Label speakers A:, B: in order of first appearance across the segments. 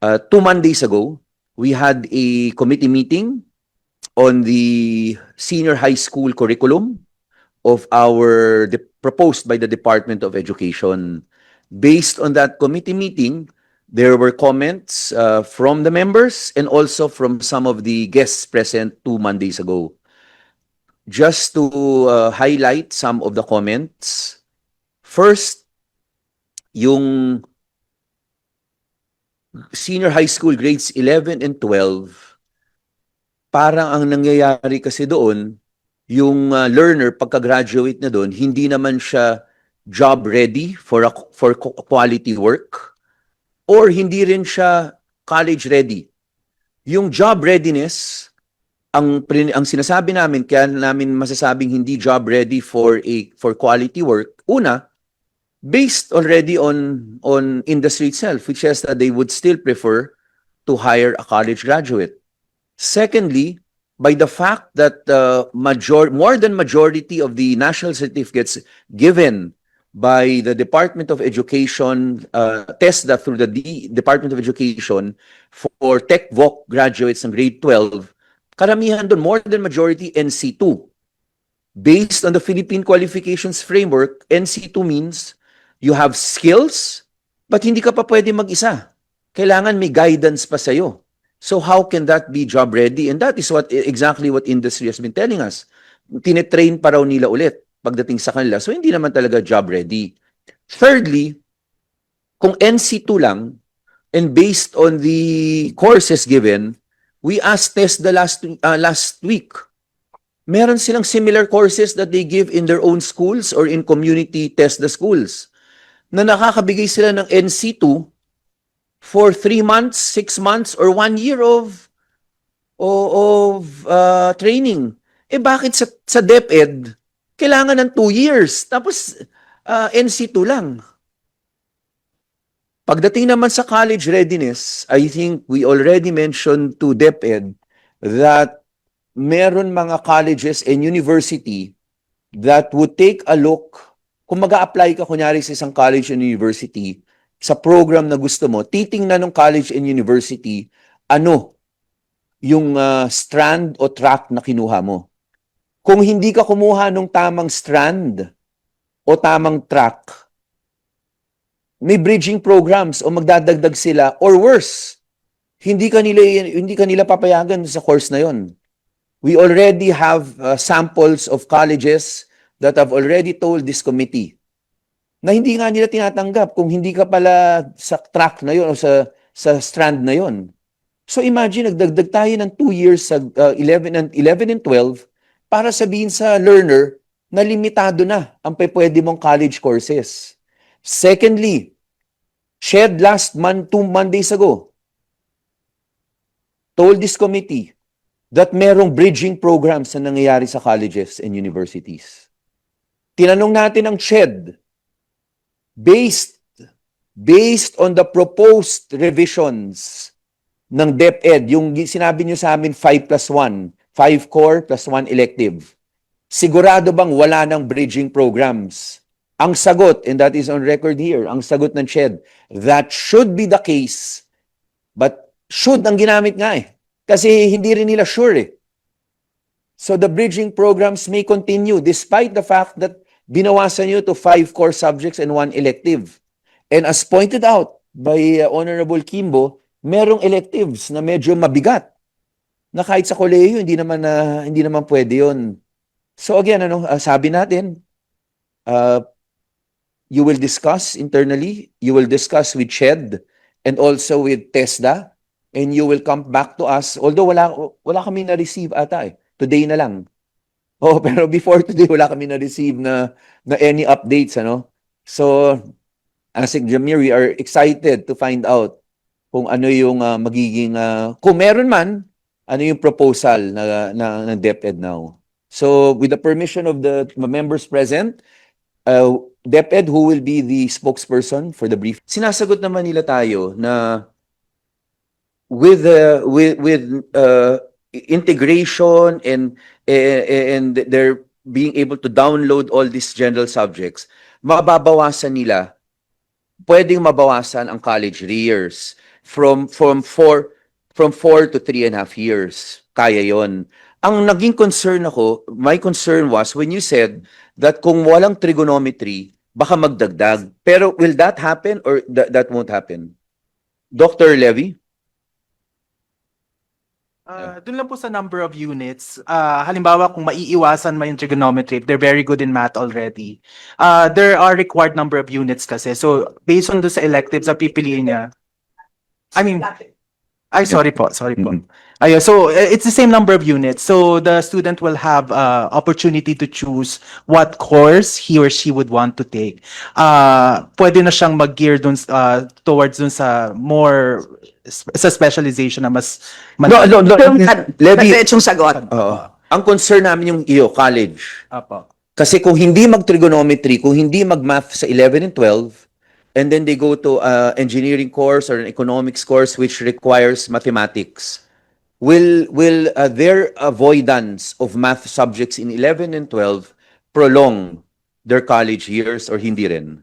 A: Uh, two Mondays ago, we had a committee meeting on the senior high school curriculum of our proposed by the Department of Education. Based on that committee meeting, there were comments uh, from the members and also from some of the guests present two Mondays ago. Just to uh, highlight some of the comments. First, yung senior high school grades 11 and 12, parang ang nangyayari kasi doon, yung uh, learner pagka-graduate na doon, hindi naman siya job ready for a, for qu- quality work or hindi rin siya college ready. Yung job readiness, ang ang sinasabi namin kaya namin masasabing hindi job ready for a for quality work. Una, based already on on industry itself which says that they would still prefer to hire a college graduate. Secondly, by the fact that uh, major more than majority of the national certificates given by the Department of Education, uh, TESDA through the D- Department of Education for Tech Voc graduates in grade 12, karamihan doon, more than majority, NC2. Based on the Philippine Qualifications Framework, NC2 means you have skills, but hindi ka pa pwede mag-isa. Kailangan may guidance pa sa'yo. So how can that be job ready? And that is what exactly what industry has been telling us. Tinetrain pa raw nila ulit pagdating sa kanila. So hindi naman talaga job ready. Thirdly, kung NC2 lang, and based on the courses given, we asked test the last uh, last week. Meron silang similar courses that they give in their own schools or in community test the schools na nakakabigay sila ng NC2 for three months, six months, or one year of of uh, training. Eh bakit sa, sa DepEd, kailangan ng two years, tapos uh, NC2 lang? Pagdating naman sa college readiness, I think we already mentioned to DepEd that meron mga colleges and university that would take a look, kung mag apply ka kunyari sa isang college and university, sa program na gusto mo, titingnan ng college and university, ano yung uh, strand o track na kinuha mo. Kung hindi ka kumuha ng tamang strand o tamang track, may bridging programs o magdadagdag sila or worse, hindi kanila hindi kanila papayagan sa course na yon. We already have uh, samples of colleges that have already told this committee na hindi nga nila tinatanggap kung hindi ka pala sa track na yon o sa sa strand na yon. So imagine nagdagdag tayo ng 2 years sa uh, 11 and 11 and 12 para sabihin sa learner na limitado na ang pwede mong college courses. Secondly, shared last month, two Mondays ago, told this committee that merong bridging programs na nangyayari sa colleges and universities. Tinanong natin ang CHED, based based on the proposed revisions ng DepEd, yung sinabi niyo sa amin 5 plus 1, 5 core plus 1 elective, sigurado bang wala ng bridging programs? Ang sagot, and that is on record here, ang sagot ng CHED, that should be the case, but should ang ginamit nga eh. Kasi hindi rin nila sure eh. So the bridging programs may continue despite the fact that binawasan nyo to five core subjects and one elective. And as pointed out by uh, Honorable Kimbo, merong electives na medyo mabigat na kahit sa kolehiyo hindi naman na hindi naman pwede 'yon. So again ano, uh, sabi natin uh, you will discuss internally, you will discuss with CHED and also with TESDA and you will come back to us although wala wala kami na receive ata eh. Today na lang. Oh, pero before today wala kami na receive na na any updates ano. So Asik Jamir, we are excited to find out kung ano yung uh, magiging uh, kung meron man ano yung proposal na na ng DepEd now. So with the permission of the members present, uh, DepEd who will be the spokesperson for the brief. Sinasagot naman nila tayo na with the with with uh, integration and eh, and they're being able to download all these general subjects, mababawasan nila, pwedeng mabawasan ang college years. from from four from four to three and a half years. Kaya yon. Ang naging concern ako, my concern was when you said that kung walang trigonometry, baka magdagdag. Pero will that happen or that, that won't happen? Dr. Levy?
B: Uh, Doon lang po sa number of units, ah, halimbawa kung maiiwasan man yung trigonometry, if they're very good in math already, uh, there are required number of units kasi. So, based on doon sa electives, ang pipiliin niya, I mean, ay, sorry po, sorry po.
A: Mhm.
B: Ayun, so uh, it's the same number of units. So the student will have uh, opportunity to choose what course he or she would want to take. Uh, pwede na siyang mag-gear dun, uh, towards dun sa more sa specialization na mas
A: No, no, no. Levy,
C: Diretsong sagot.
A: oo. Ang concern namin yung iyo, college.
B: Apo.
A: Kasi kung hindi mag-trigonometry, kung hindi mag-math sa 11 and 12, and then they go to uh, engineering course or an economics course which requires mathematics, will will uh, their avoidance of math subjects in 11 and 12 prolong their college years or hindi rin?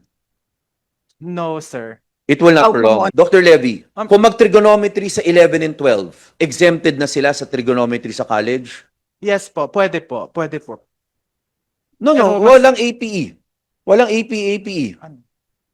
B: No, sir.
A: It will not
C: Oh,
A: prolong. Dr. Levy,
B: Um,
A: kung mag-trigonometry sa 11 and 12, exempted na sila sa trigonometry sa college?
B: Yes po, pwede po, pwede po.
A: No, no,
B: Pero mas-
A: walang APE. Walang APE, APE.
B: Ano?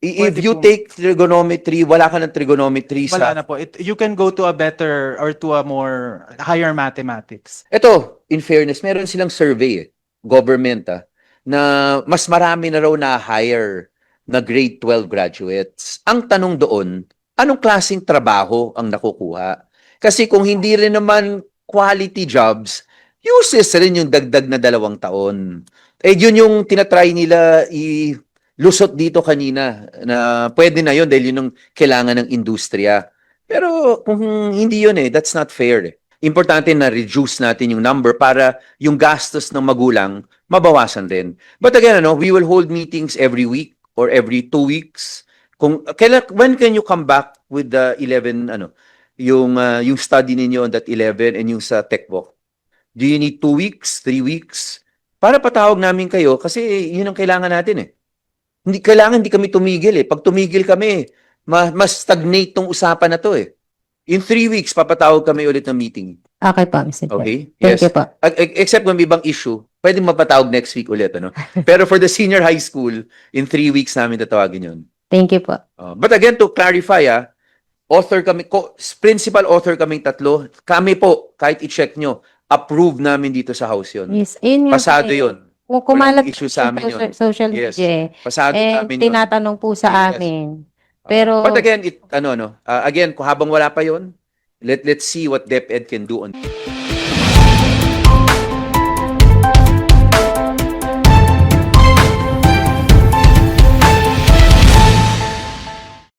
A: If you
B: po.
A: take trigonometry, wala ka ng trigonometry
B: Wala
A: sa...
B: na po. It, you can go to a better or to a more higher mathematics.
A: Ito, in fairness, meron silang survey, eh, government, ah, na mas marami na raw na hire na grade 12 graduates. Ang tanong doon, anong klaseng trabaho ang nakukuha? Kasi kung hindi rin naman quality jobs, useless rin yung dagdag na dalawang taon. Eh, yun yung tinatry nila i lusot dito kanina na pwede na yun dahil yun yung kailangan ng industriya. Pero kung hindi yun eh, that's not fair eh. Importante na reduce natin yung number para yung gastos ng magulang mabawasan din. But again, ano, we will hold meetings every week or every two weeks. Kung kailan when can you come back with the 11 ano, yung uh, yung study ninyo on that 11 and yung sa TechVoc? Do you need two weeks, three weeks? Para patawag namin kayo kasi yun ang kailangan natin eh. Hindi kailangan hindi kami tumigil eh. Pag tumigil kami, ma- mas stagnate tong usapan na to eh. In three weeks, papatawag kami ulit ng meeting.
D: Okay po, Mr. Chair.
A: Okay?
D: Thank you po.
A: Except kung may ibang issue, pwedeng mapatawag next week ulit. Ano? Pero for the senior high school, in three weeks namin tatawagin yun.
D: Thank you po.
A: Uh, but again, to clarify, ah, author kami, co- principal author kaming tatlo, kami po, kahit i-check nyo, approve namin dito sa house yun.
D: Yes, yun
A: Pasado
D: eh.
A: yun.
D: Kung kumalat
A: issue sa amin yun.
D: social,
A: Yes.
D: media eh.
A: Pasado
D: Eh,
A: namin yun.
D: tinatanong po sa
A: Yes.
D: amin. Pero,
A: But again, it, ano, ano, uh, again, kung habang wala pa yun, let, let's see what DepEd can do on